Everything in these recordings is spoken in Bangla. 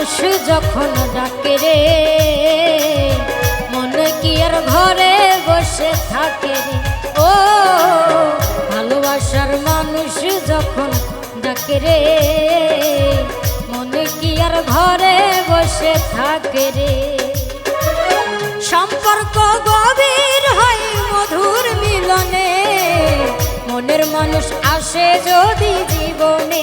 মানুষ যখন ডাকে রে, মনে কি আর ঘরে বসে থাকে রে? ও, ভালোবাসার মানুষ যখন ডাকে রে, মনে কি আর ঘরে বসে থাকে রে? সম্পর্ক গভীর হয় মধুর মিলনে, মনের মানুষ আসে যদি জীবনে।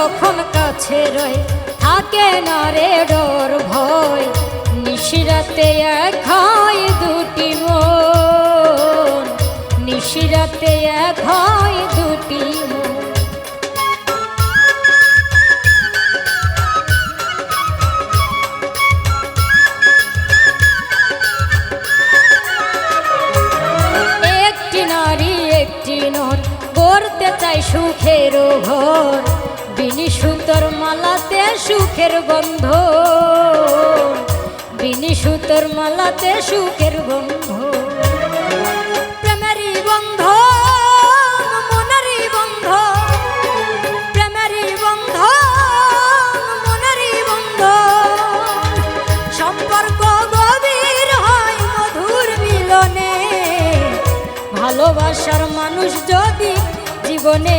যখন কাছে রয়, থাকে না রে ডোর ভয়। নিশিরাতে এক হয় দুটি মন, নিশিরাতে এক হয় সুখের গন্ধ। বিনি সুতোর মালাতে সুখের গন্ধ। প্রেমেরই বন্ধ মনেরই বন্ধ প্রেমেরই বন্ধ মনেরই বন্ধ সম্পর্ক গভীর হয় মধুর মিলনে। ভালোবাসার মানুষ যদি জীবনে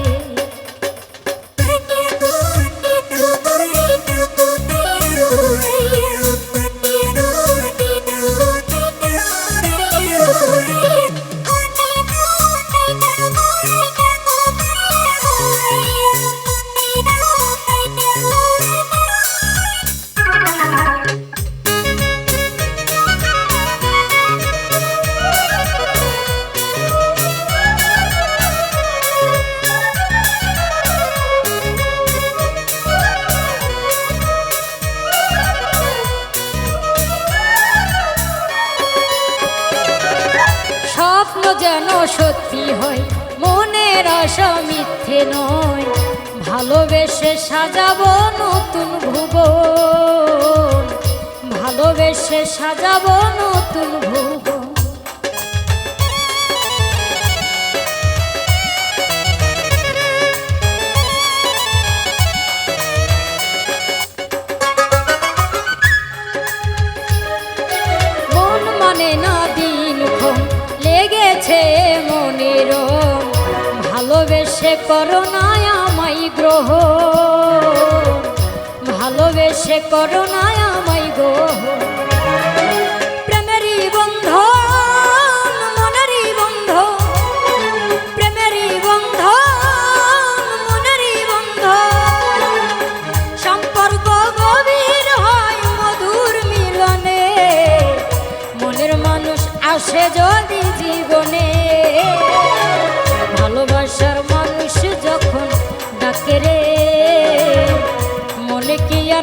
যেন সত্যি হয় মনের আশা মিথ্যে নয়। ভালোবেসে সাজাবো নতুন ভুব ভালোবেসে সাজাবো নতুন ভুব লেগেছে মনের ভালোবেসে করো আমায় গ্রহ। ভালোবেসে করো আমায় গো প্রেমেরই সম্পর্ক গভীর মধুর মানুষ আসে যদি জীবনে।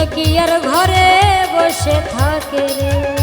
মনে কি আর ঘরে বসে থাকে রে।